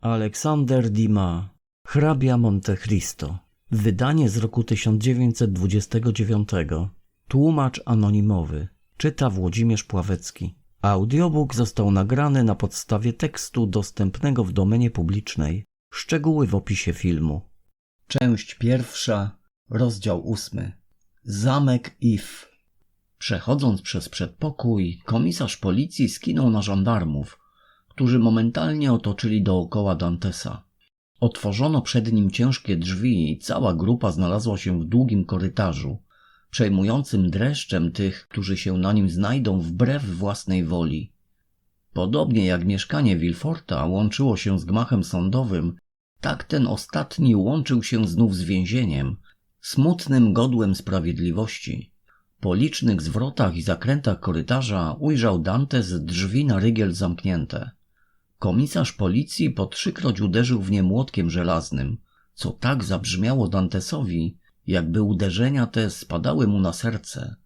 Aleksander Dima, hrabia Monte Cristo. Wydanie z roku 1929. Tłumacz anonimowy. Czyta Włodzimierz Pławecki. Audiobook został nagrany na podstawie tekstu dostępnego w domenie publicznej. Szczegóły w opisie filmu. Część pierwsza, rozdział ósmy. Zamek If. Przechodząc przez przedpokój, komisarz policji skinął na żandarmów, którzy momentalnie otoczyli dookoła Dantesa. Otworzono przed nim ciężkie drzwi i cała grupa znalazła się w długim korytarzu, przejmującym dreszczem tych, którzy się na nim znajdą wbrew własnej woli. Podobnie jak mieszkanie Wilforta łączyło się z gmachem sądowym, tak ten ostatni łączył się znów z więzieniem, smutnym godłem sprawiedliwości. Po licznych zwrotach i zakrętach korytarza ujrzał Dantes drzwi na rygiel zamknięte. Komisarz policji po trzykroć uderzył w nie młotkiem żelaznym, co tak zabrzmiało Dantesowi, jakby uderzenia te spadały mu na serce.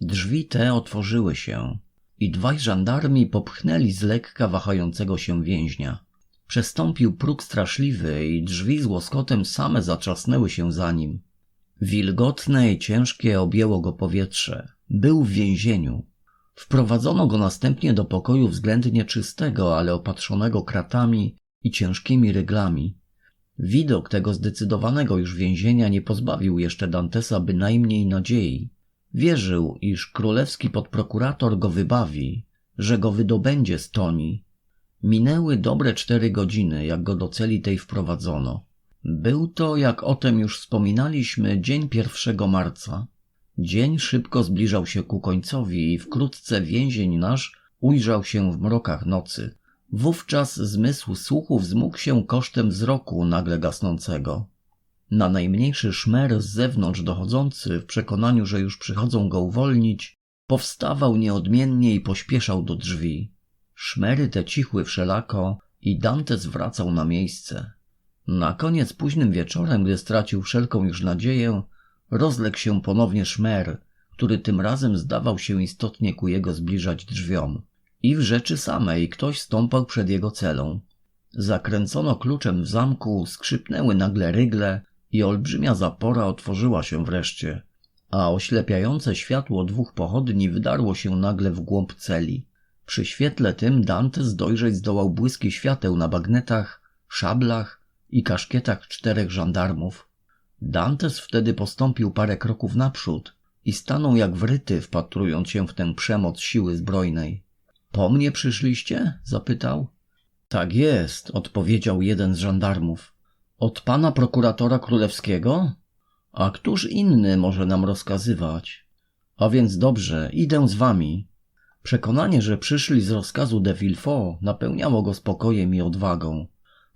Drzwi te otworzyły się i dwaj żandarmi popchnęli z lekka wahającego się więźnia. Przestąpił próg straszliwy i drzwi z łoskotem same zatrzasnęły się za nim. Wilgotne i ciężkie objęło go powietrze. Był w więzieniu. Wprowadzono go następnie do pokoju względnie czystego, ale opatrzonego kratami i ciężkimi ryglami. Widok tego zdecydowanego już więzienia nie pozbawił jeszcze Dantesa bynajmniej nadziei. Wierzył, iż królewski podprokurator go wybawi, że go wydobędzie z toni. Minęły dobre cztery godziny, jak go do celi tej wprowadzono. Był to, jak o tym już wspominaliśmy, dzień 1 marca. Dzień szybko zbliżał się ku końcowi i wkrótce więzień nasz ujrzał się w mrokach nocy. Wówczas zmysł słuchu wzmógł się kosztem wzroku nagle gasnącego. Na najmniejszy szmer z zewnątrz dochodzący, w przekonaniu, że już przychodzą go uwolnić, powstawał nieodmiennie i pośpieszał do drzwi. Szmery te cichły wszelako i Dantes wracał na miejsce. Na koniec późnym wieczorem, gdy stracił wszelką już nadzieję, rozległ się ponownie szmer, który tym razem zdawał się istotnie ku jego zbliżać drzwiom. I w rzeczy samej ktoś stąpał przed jego celą. Zakręcono kluczem w zamku, skrzypnęły nagle rygle i olbrzymia zapora otworzyła się wreszcie, a oślepiające światło dwóch pochodni wydarło się nagle w głąb celi. Przy świetle tym Dantes dojrzeć zdołał błyski świateł na bagnetach, szablach i kaszkietach czterech żandarmów. Dantes wtedy postąpił parę kroków naprzód i stanął jak wryty, wpatrując się w tę przemoc siły zbrojnej. Po mnie przyszliście? zapytał. Tak jest, odpowiedział jeden z żandarmów. Od pana prokuratora królewskiego? A któż inny może nam rozkazywać? A więc dobrze, idę z wami. Przekonanie, że przyszli z rozkazu de Villefort napełniało go spokojem i odwagą.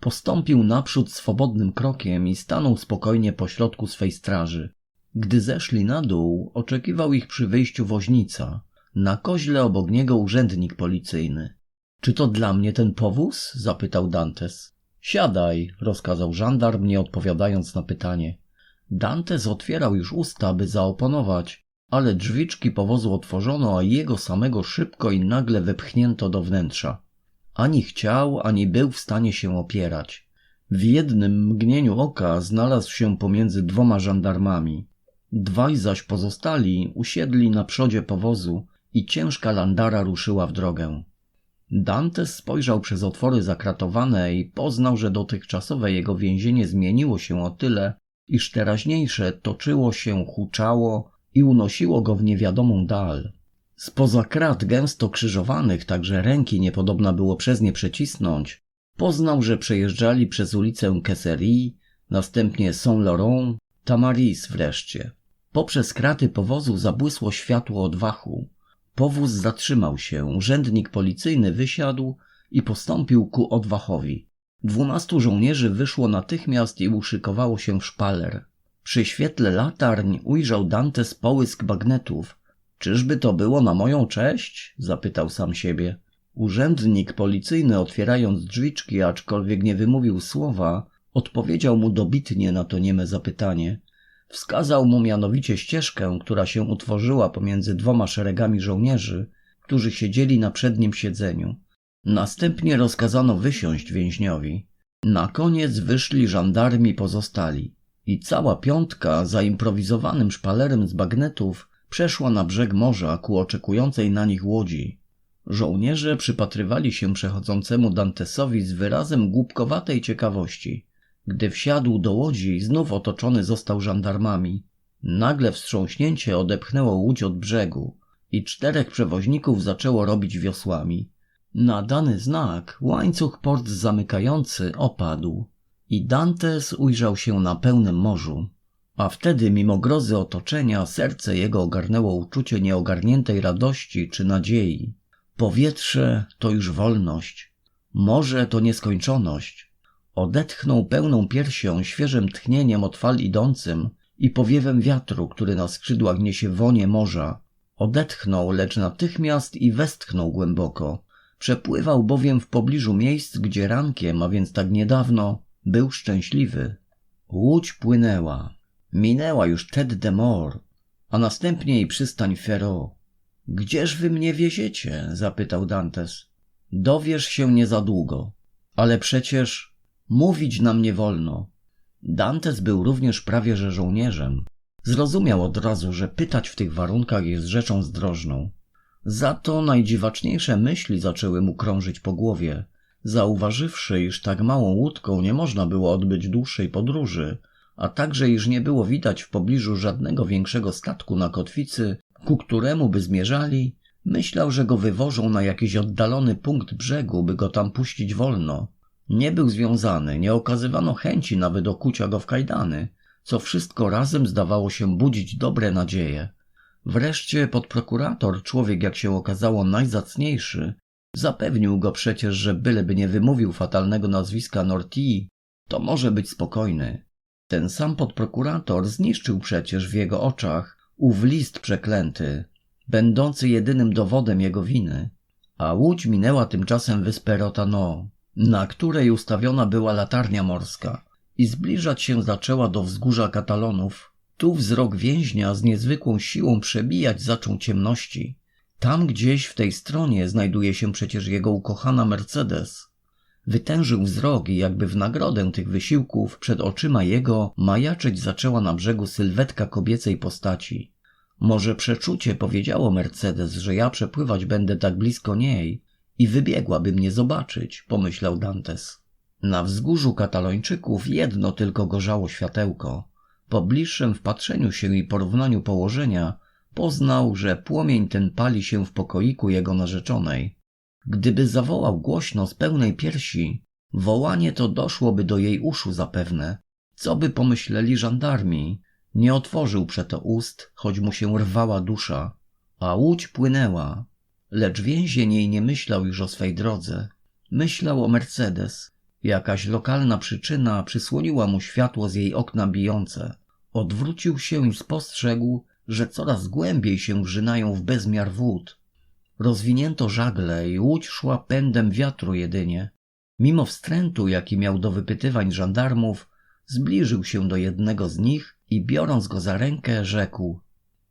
Postąpił naprzód swobodnym krokiem i stanął spokojnie pośrodku swej straży. Gdy zeszli na dół, oczekiwał ich przy wyjściu woźnica. Na koźle obok niego urzędnik policyjny. Czy to dla mnie ten powóz? zapytał Dantes. Siadaj, rozkazał żandarm, nie odpowiadając na pytanie. Dantes otwierał już usta, by zaoponować, ale drzwiczki powozu otworzono, a jego samego szybko i nagle wepchnięto do wnętrza. Ani chciał, ani był w stanie się opierać. W jednym mgnieniu oka znalazł się pomiędzy dwoma żandarmami. Dwaj zaś pozostali usiedli na przodzie powozu i ciężka landara ruszyła w drogę. Dantes spojrzał przez otwory zakratowane i poznał, że dotychczasowe jego więzienie zmieniło się o tyle, iż teraźniejsze toczyło się, huczało i unosiło go w niewiadomą dal. Spoza krat gęsto krzyżowanych, tak że ręki niepodobna było przez nie przecisnąć, poznał, że przejeżdżali przez ulicę Kesserie, następnie Saint-Laurent, Tamaris wreszcie. Poprzez kraty powozu zabłysło światło odwachu. Powóz zatrzymał się, urzędnik policyjny wysiadł i postąpił ku odwachowi. Dwunastu żołnierzy wyszło natychmiast i uszykowało się w szpaler. Przy świetle latarń ujrzał Dantes połysk bagnetów. Czyżby to było na moją cześć? zapytał sam siebie. Urzędnik policyjny, otwierając drzwiczki, aczkolwiek nie wymówił słowa, odpowiedział mu dobitnie na to nieme zapytanie. Wskazał mu mianowicie ścieżkę, która się utworzyła pomiędzy dwoma szeregami żołnierzy, którzy siedzieli na przednim siedzeniu. Następnie rozkazano wysiąść więźniowi. Na koniec wyszli żandarmi pozostali i cała piątka za improwizowanym szpalerem z bagnetów przeszła na brzeg morza ku oczekującej na nich łodzi. Żołnierze przypatrywali się przechodzącemu Dantesowi z wyrazem głupkowatej ciekawości. Gdy wsiadł do łodzi, znów otoczony został żandarmami. Nagle wstrząśnięcie odepchnęło łódź od brzegu i czterech przewoźników zaczęło robić wiosłami. Na dany znak łańcuch port zamykający opadł i Dantes ujrzał się na pełnym morzu. A wtedy, mimo grozy otoczenia, serce jego ogarnęło uczucie nieogarniętej radości czy nadziei. Powietrze to już wolność, morze to nieskończoność. Odetchnął pełną piersią, świeżym tchnieniem od fal idącym i powiewem wiatru, który na skrzydłach niesie wonie morza. Odetchnął, lecz natychmiast i westchnął głęboko. Przepływał bowiem w pobliżu miejsc, gdzie rankiem, a więc tak niedawno, był szczęśliwy. Łódź płynęła. Minęła już Tête de Mort, a następnie i przystań Ferro. Gdzież wy mnie wieziecie? zapytał Dantes. Dowiesz się nie za długo. Ale przecież mówić nam nie wolno. Dantes był również prawie że żołnierzem. Zrozumiał od razu, że pytać w tych warunkach jest rzeczą zdrożną. Za to najdziwaczniejsze myśli zaczęły mu krążyć po głowie. Zauważywszy, iż tak małą łódką nie można było odbyć dłuższej podróży, a także iż nie było widać w pobliżu żadnego większego statku na kotwicy, ku któremu by zmierzali, myślał, że go wywożą na jakiś oddalony punkt brzegu, by go tam puścić wolno. Nie był związany, nie okazywano chęci nawet okucia go w kajdany, co wszystko razem zdawało się budzić dobre nadzieje. Wreszcie podprokurator, człowiek jak się okazało najzacniejszy, zapewnił go przecież, że byleby nie wymówił fatalnego nazwiska Nortii, to może być spokojny. Ten sam podprokurator zniszczył przecież w jego oczach ów list przeklęty, będący jedynym dowodem jego winy. A łódź minęła tymczasem wyspę Rotano, na której ustawiona była latarnia morska i zbliżać się zaczęła do wzgórza Katalonów. Tu wzrok więźnia z niezwykłą siłą przebijać zaczął ciemności. Tam gdzieś w tej stronie znajduje się przecież jego ukochana Mercedes. Wytężył wzrok i jakby w nagrodę tych wysiłków przed oczyma jego majaczyć zaczęła na brzegu sylwetka kobiecej postaci. Może przeczucie powiedziało Mercedes, że ja przepływać będę tak blisko niej i wybiegłaby mnie zobaczyć, pomyślał Dantes. Na wzgórzu katalończyków jedno tylko gorzało światełko. Po bliższym wpatrzeniu się i porównaniu położenia poznał, że płomień ten pali się w pokoiku jego narzeczonej. Gdyby zawołał głośno z pełnej piersi, wołanie to doszłoby do jej uszu zapewne. Co by pomyśleli żandarmi? Nie otworzył przeto ust, choć mu się rwała dusza, a łódź płynęła. Lecz więzień jej nie myślał już o swej drodze. Myślał o Mercedes. Jakaś lokalna przyczyna przysłoniła mu światło z jej okna bijące. Odwrócił się i spostrzegł, że coraz głębiej się wrzynają w bezmiar wód. Rozwinięto żagle i łódź szła pędem wiatru jedynie. Mimo wstrętu, jaki miał do wypytywań żandarmów, zbliżył się do jednego z nich i biorąc go za rękę, rzekł: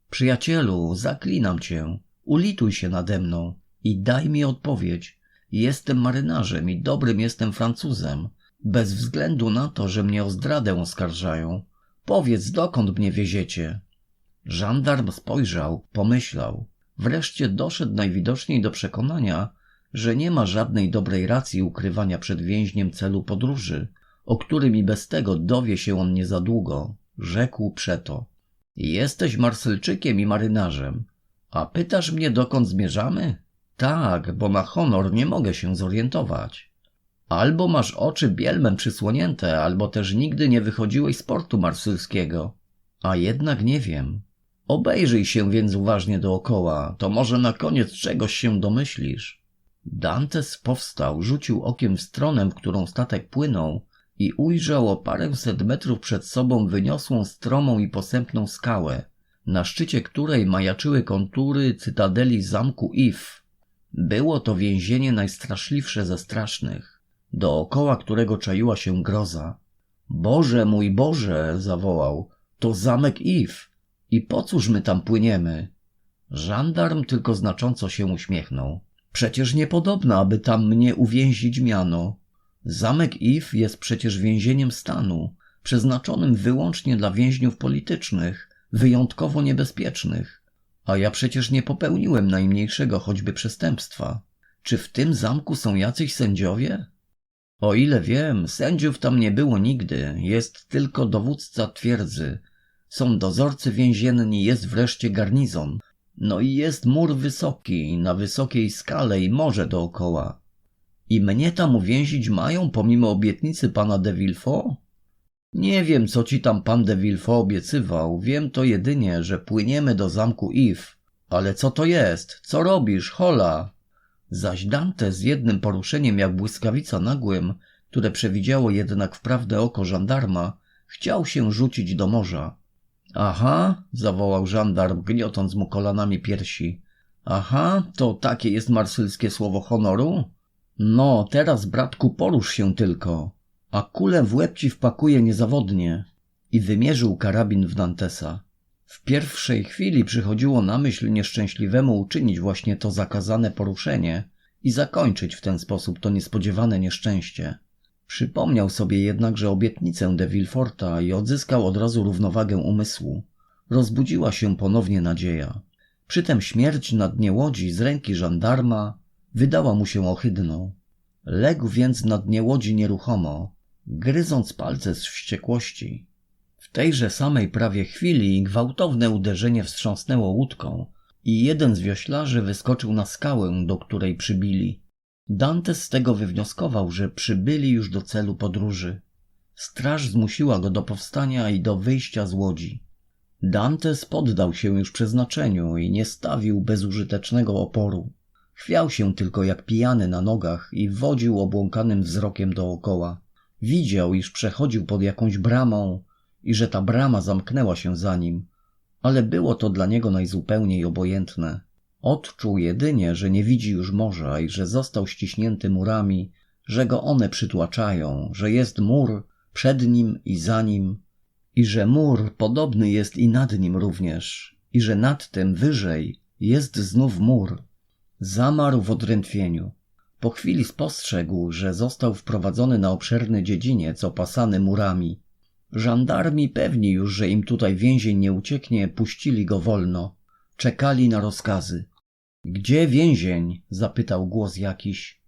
Przyjacielu, zaklinam cię, ulituj się nade mną i daj mi odpowiedź. Jestem marynarzem i dobrym jestem Francuzem, bez względu na to, że mnie o zdradę oskarżają. Powiedz, dokąd mnie wieziecie? Żandarm spojrzał, pomyślał. Wreszcie doszedł najwidoczniej do przekonania, że nie ma żadnej dobrej racji ukrywania przed więźniem celu podróży, o którym i bez tego dowie się on nie za długo. Rzekł przeto. Jesteś Marsylczykiem i marynarzem. A pytasz mnie, dokąd zmierzamy? Tak, bo na honor nie mogę się zorientować. Albo masz oczy bielmem przysłonięte, albo też nigdy nie wychodziłeś z portu marsylskiego. A jednak nie wiem. Obejrzyj się więc uważnie dookoła, to może na koniec czegoś się domyślisz. Dantes powstał, rzucił okiem w stronę, w którą statek płynął i ujrzał o paręset metrów przed sobą wyniosłą stromą i posępną skałę, na szczycie której majaczyły kontury cytadeli zamku If. Było to więzienie najstraszliwsze ze strasznych, dookoła którego czaiła się groza. Boże mój Boże, zawołał, to zamek If. I po cóż my tam płyniemy? Żandarm tylko znacząco się uśmiechnął. Przecież niepodobna, aby tam mnie uwięzić miano. Zamek If jest przecież więzieniem stanu, przeznaczonym wyłącznie dla więźniów politycznych, wyjątkowo niebezpiecznych. A ja przecież nie popełniłem najmniejszego choćby przestępstwa. Czy w tym zamku są jacyś sędziowie? O ile wiem, sędziów tam nie było nigdy, jest tylko dowódca twierdzy. Są dozorcy więzienni, jest wreszcie garnizon. No i jest mur wysoki, na wysokiej skale i morze dookoła. I mnie tam uwięzić mają pomimo obietnicy pana de Villefort? Nie wiem, co ci tam pan de Villefort obiecywał, wiem to jedynie, że płyniemy do zamku If. Ale co to jest? Co robisz, hola? Zaś Dante z jednym poruszeniem jak błyskawica nagłym, które przewidziało jednak wprawdę oko żandarma, chciał się rzucić do morza. Aha, zawołał żandarm, gniotąc mu kolanami piersi. Aha, to takie jest marsylskie słowo honoru? No, teraz, bratku, porusz się tylko, a kulę w łeb ci wpakuje niezawodnie. I wymierzył karabin w Dantesa. W pierwszej chwili przychodziło na myśl nieszczęśliwemu uczynić właśnie to zakazane poruszenie i zakończyć w ten sposób to niespodziewane nieszczęście. Przypomniał sobie jednakże obietnicę de Villeforta i odzyskał od razu równowagę umysłu. Rozbudziła się ponownie nadzieja. Przytem śmierć na dnie łodzi z ręki żandarma wydała mu się ohydną. Legł więc na dnie łodzi nieruchomo, gryząc palce z wściekłości. W tejże samej prawie chwili gwałtowne uderzenie wstrząsnęło łódką i jeden z wioślarzy wyskoczył na skałę, do której przybili. Dantes z tego wywnioskował, że przybyli już do celu podróży. Straż zmusiła go do powstania i do wyjścia z łodzi. Dantes poddał się już przeznaczeniu i nie stawił bezużytecznego oporu. Chwiał się tylko jak pijany na nogach i wodził obłąkanym wzrokiem dookoła. Widział, iż przechodził pod jakąś bramą i że ta brama zamknęła się za nim, ale było to dla niego najzupełniej obojętne. Odczuł jedynie, że nie widzi już morza i że został ściśnięty murami, że go one przytłaczają, że jest mur przed nim i za nim, i że mur podobny jest i nad nim również, i że nad tym wyżej jest znów mur. Zamarł w odrętwieniu. Po chwili spostrzegł, że został wprowadzony na obszerny dziedziniec opasany murami. Żandarmi pewni już, że im tutaj więzień nie ucieknie, puścili go wolno. Czekali na rozkazy. Gdzie więzień? zapytał głos jakiś.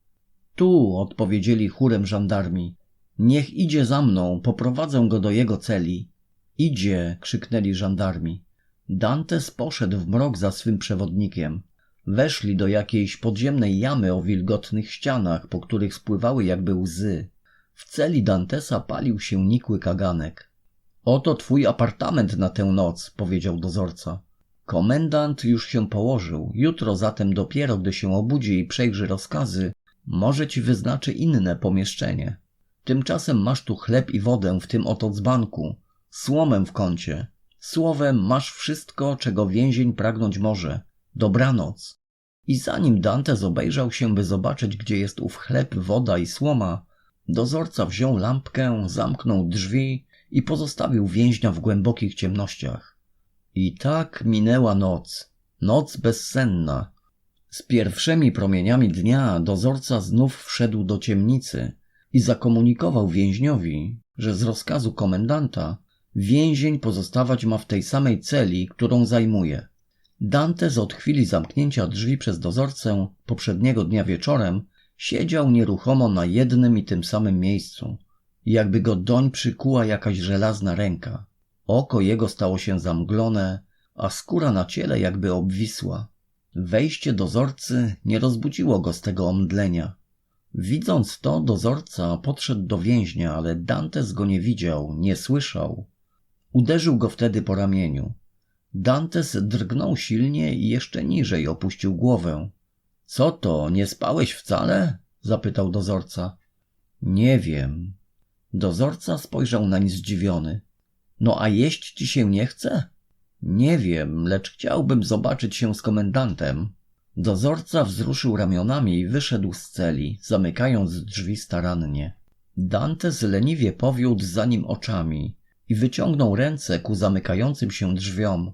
Tu, odpowiedzieli chórem żandarmi. Niech idzie za mną, poprowadzę go do jego celi. Idzie, krzyknęli żandarmi. Dantes poszedł w mrok za swym przewodnikiem. Weszli do jakiejś podziemnej jamy o wilgotnych ścianach, po których spływały jakby łzy. W celi Dantesa palił się nikły kaganek. Oto twój apartament na tę noc, powiedział dozorca. Komendant już się położył. Jutro zatem dopiero, gdy się obudzi i przejrzy rozkazy, może ci wyznaczy inne pomieszczenie. Tymczasem masz tu chleb i wodę w tym oto dzbanku, słomę w kącie. Słowem masz wszystko, czego więzień pragnąć może. Dobranoc. I zanim Dantes obejrzał się, by zobaczyć, gdzie jest ów chleb, woda i słoma, dozorca wziął lampkę, zamknął drzwi i pozostawił więźnia w głębokich ciemnościach. I tak minęła noc, noc bezsenna. Z pierwszymi promieniami dnia dozorca znów wszedł do ciemnicy i zakomunikował więźniowi, że z rozkazu komendanta więzień pozostawać ma w tej samej celi, którą zajmuje. Dantes od chwili zamknięcia drzwi przez dozorcę poprzedniego dnia wieczorem siedział nieruchomo na jednym i tym samym miejscu, jakby go doń przykuła jakaś żelazna ręka. Oko jego stało się zamglone, a skóra na ciele jakby obwisła. Wejście dozorcy nie rozbudziło go z tego omdlenia. Widząc to, dozorca podszedł do więźnia, ale Dantes go nie widział, nie słyszał. Uderzył go wtedy po ramieniu. Dantes drgnął silnie i jeszcze niżej opuścił głowę. Co to, nie spałeś wcale? zapytał dozorca. Nie wiem. Dozorca spojrzał nań zdziwiony. No a jeść ci się nie chce? Nie wiem, lecz chciałbym zobaczyć się z komendantem. Dozorca wzruszył ramionami i wyszedł z celi, zamykając drzwi starannie. Dantes leniwie powiódł za nim oczami i wyciągnął ręce ku zamykającym się drzwiom.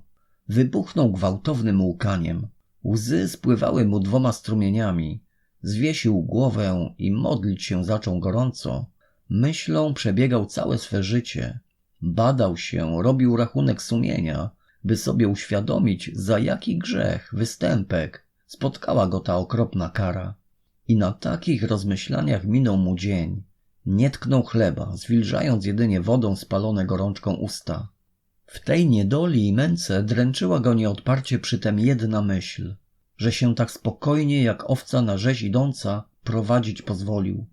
Wybuchnął gwałtownym łkaniem. Łzy spływały mu dwoma strumieniami. zwiesił głowę i modlić się zaczął gorąco, myślą przebiegał całe swe życie. Badał się, robił rachunek sumienia, by sobie uświadomić, za jaki grzech, występek spotkała go ta okropna kara. I na takich rozmyślaniach minął mu dzień. Nie tknął chleba, zwilżając jedynie wodą spalone gorączką usta. W tej niedoli i męce dręczyła go nieodparcie przytem jedna myśl, że się tak spokojnie jak owca na rzeź idąca prowadzić pozwolił,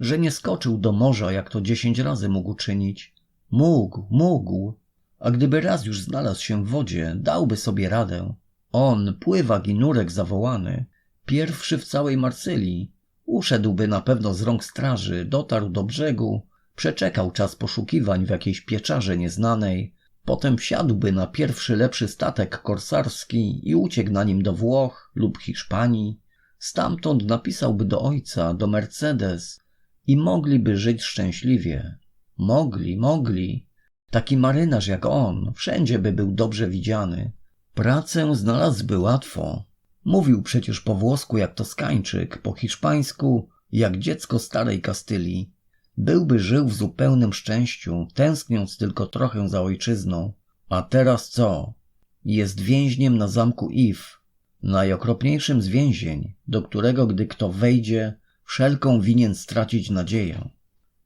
że nie skoczył do morza, jak to dziesięć razy mógł czynić. Mógł, mógł, a gdyby raz już znalazł się w wodzie, dałby sobie radę. On, pływak i nurek zawołany, pierwszy w całej Marsylii, uszedłby na pewno z rąk straży, dotarł do brzegu, przeczekał czas poszukiwań w jakiejś pieczarze nieznanej, potem wsiadłby na pierwszy lepszy statek korsarski i uciekł na nim do Włoch lub Hiszpanii. Stamtąd napisałby do ojca, do Mercedes i mogliby żyć szczęśliwie. Mogli, mogli. Taki marynarz jak on wszędzie by był dobrze widziany. Pracę znalazłby łatwo. Mówił przecież po włosku jak Toskańczyk, po hiszpańsku jak dziecko starej Kastylii. Byłby żył w zupełnym szczęściu, tęskniąc tylko trochę za ojczyzną. A teraz co? Jest więźniem na zamku If, najokropniejszym z więzień, do którego gdy kto wejdzie, wszelką winien stracić nadzieję.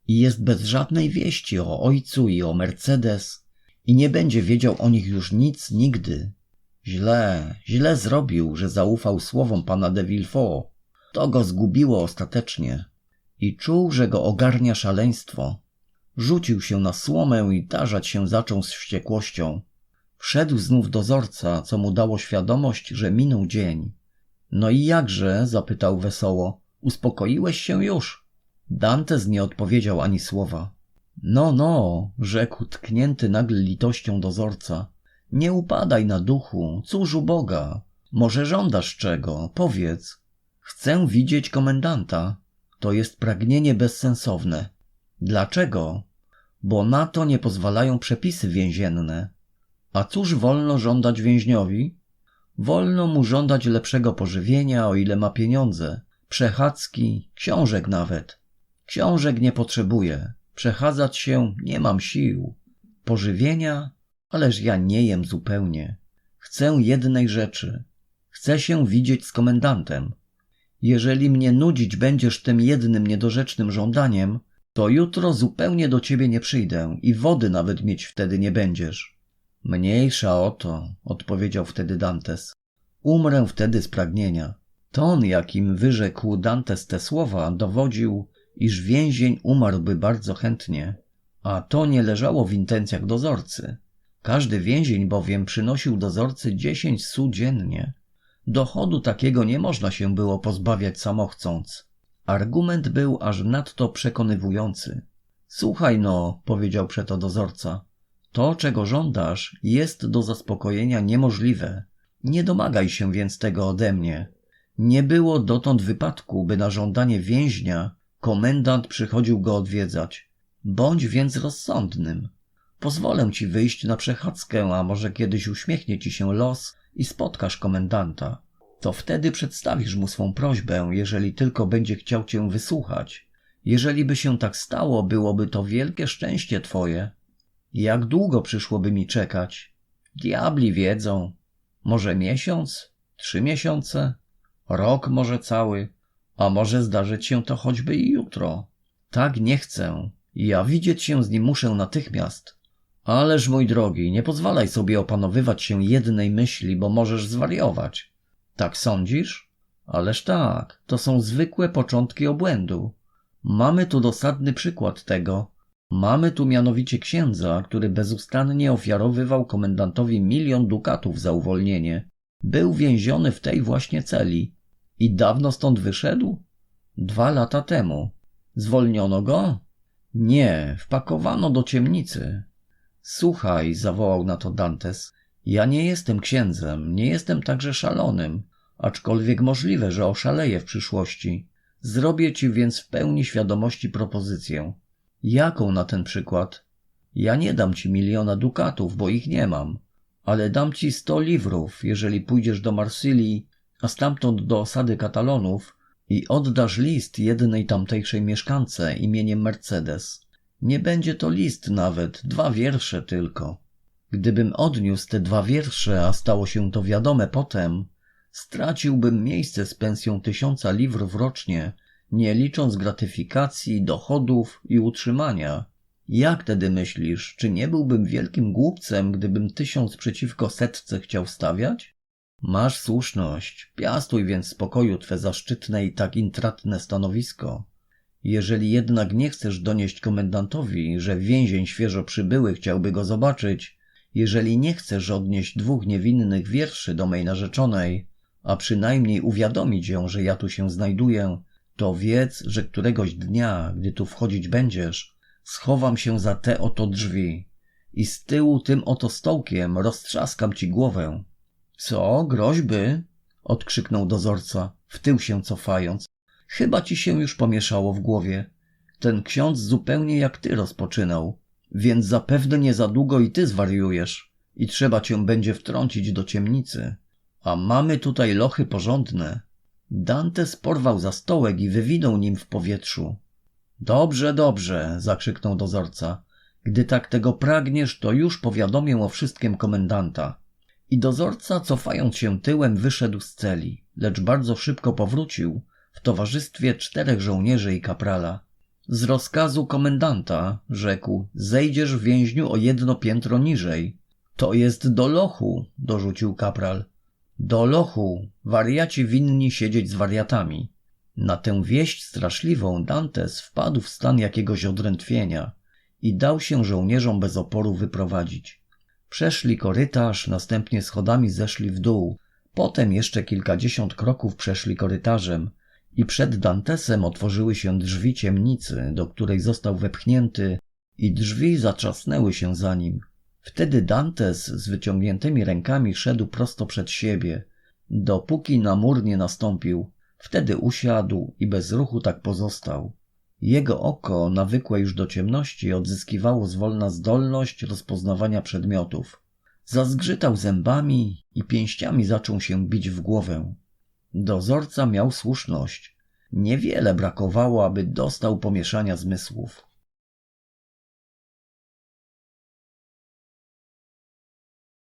I jest bez żadnej wieści o ojcu i o Mercedes i nie będzie wiedział o nich już nic nigdy. Źle, źle zrobił, że zaufał słowom pana de Villefort. To go zgubiło ostatecznie i czuł, że go ogarnia szaleństwo. Rzucił się na słomę i tarzać się zaczął z wściekłością. Wszedł znów dozorca, co mu dało świadomość, że minął dzień. No i jakże? zapytał wesoło. Uspokoiłeś się już? Dantes nie odpowiedział ani słowa. No, no, rzekł tknięty nagle litością dozorca. Nie upadaj na duchu, cóż u Boga. Może żądasz czego? Powiedz. Chcę widzieć komendanta. To jest pragnienie bezsensowne. Dlaczego? Bo na to nie pozwalają przepisy więzienne. A cóż wolno żądać więźniowi? Wolno mu żądać lepszego pożywienia, o ile ma pieniądze, przechadzki, książek nawet. Książek nie potrzebuję, przechadzać się nie mam sił. Pożywienia? Ależ ja nie jem zupełnie. Chcę jednej rzeczy. Chcę się widzieć z komendantem. Jeżeli mnie nudzić będziesz tym jednym niedorzecznym żądaniem, to jutro zupełnie do ciebie nie przyjdę i wody nawet mieć wtedy nie będziesz. Mniejsza o to, odpowiedział wtedy Dantes. Umrę wtedy z pragnienia. Ton, jakim wyrzekł Dantes te słowa, dowodził, iż więzień umarłby bardzo chętnie, a to nie leżało w intencjach dozorcy. Każdy więzień bowiem przynosił dozorcy dziesięć su dziennie. Dochodu takiego nie można się było pozbawiać samochcąc. Argument był aż nadto przekonywujący. Słuchaj no, powiedział przeto dozorca. To, czego żądasz, jest do zaspokojenia niemożliwe. Nie domagaj się więc tego ode mnie. Nie było dotąd wypadku, by na żądanie więźnia komendant przychodził go odwiedzać. Bądź więc rozsądnym. Pozwolę ci wyjść na przechadzkę, a może kiedyś uśmiechnie ci się los i spotkasz komendanta. To wtedy przedstawisz mu swą prośbę, jeżeli tylko będzie chciał cię wysłuchać. Jeżeli by się tak stało, byłoby to wielkie szczęście twoje. Jak długo przyszłoby mi czekać? Diabli wiedzą. Może miesiąc? Trzy miesiące? Rok może cały? A może zdarzyć się to choćby i jutro? Tak nie chcę. Ja widzieć się z nim muszę natychmiast. Ależ mój drogi, nie pozwalaj sobie opanowywać się jednej myśli, bo możesz zwariować. Tak sądzisz? Ależ tak, to są zwykłe początki obłędu. Mamy tu dosadny przykład tego. Mamy tu mianowicie księdza, który bezustannie ofiarowywał komendantowi milion dukatów za uwolnienie. Był więziony w tej właśnie celi. I dawno stąd wyszedł? Dwa lata temu. Zwolniono go? Nie, wpakowano do ciemnicy. Słuchaj, zawołał na to Dantes, ja nie jestem księdzem, nie jestem także szalonym, aczkolwiek możliwe, że oszaleję w przyszłości. Zrobię ci więc w pełni świadomości propozycję. Jaką na ten przykład? Ja nie dam ci miliona dukatów, bo ich nie mam, ale dam ci sto liwrów, jeżeli pójdziesz do Marsylii, a stamtąd do osady Katalonów, i oddasz list jednej tamtejszej mieszkance imieniem Mercedes. Nie będzie to list nawet, dwa wiersze tylko. Gdybym odniósł te dwa wiersze, a stało się to wiadome potem, straciłbym miejsce z pensją tysiąca liwrów rocznie, nie licząc gratyfikacji, dochodów i utrzymania. Jak tedy myślisz, czy nie byłbym wielkim głupcem, gdybym tysiąc przeciwko setce chciał stawiać? Masz słuszność, piastuj więc spokoju twe zaszczytne i tak intratne stanowisko. Jeżeli jednak nie chcesz donieść komendantowi, że więzień świeżo przybyły chciałby go zobaczyć, jeżeli nie chcesz odnieść dwóch niewinnych wierszy do mej narzeczonej, a przynajmniej uwiadomić ją, że ja tu się znajduję, to wiedz, że któregoś dnia, gdy tu wchodzić będziesz, schowam się za te oto drzwi i z tyłu tym oto stołkiem roztrzaskam ci głowę. Co, groźby? odkrzyknął dozorca, w tył się cofając. Chyba ci się już pomieszało w głowie. Ten ksiądz zupełnie jak ty rozpoczynał, więc zapewne nie za długo i ty zwariujesz i trzeba cię będzie wtrącić do ciemnicy. A mamy tutaj lochy porządne. Dantes porwał za stołek i wywinął nim w powietrzu. Dobrze, dobrze, zakrzyknął dozorca. Gdy tak tego pragniesz, to już powiadomię o wszystkim komendanta. I dozorca, cofając się tyłem, wyszedł z celi, lecz bardzo szybko powrócił w towarzystwie czterech żołnierzy i kaprala. Z rozkazu komendanta, rzekł, zejdziesz w więźniu o jedno piętro niżej. To jest do lochu, dorzucił kapral. Do lochu, wariaci winni siedzieć z wariatami. Na tę wieść straszliwą Dantes wpadł w stan jakiegoś odrętwienia i dał się żołnierzom bez oporu wyprowadzić. Przeszli korytarz, następnie schodami zeszli w dół, potem jeszcze kilkadziesiąt kroków przeszli korytarzem i przed Dantesem otworzyły się drzwi ciemnicy, do której został wepchnięty i drzwi zatrzasnęły się za nim. Wtedy Dantes z wyciągniętymi rękami szedł prosto przed siebie, dopóki na mur nie nastąpił. Wtedy usiadł i bez ruchu tak pozostał. Jego oko, nawykłe już do ciemności, odzyskiwało zwolna zdolność rozpoznawania przedmiotów. Zazgrzytał zębami i pięściami zaczął się bić w głowę. Dozorca miał słuszność. Niewiele brakowało, aby dostał pomieszania zmysłów.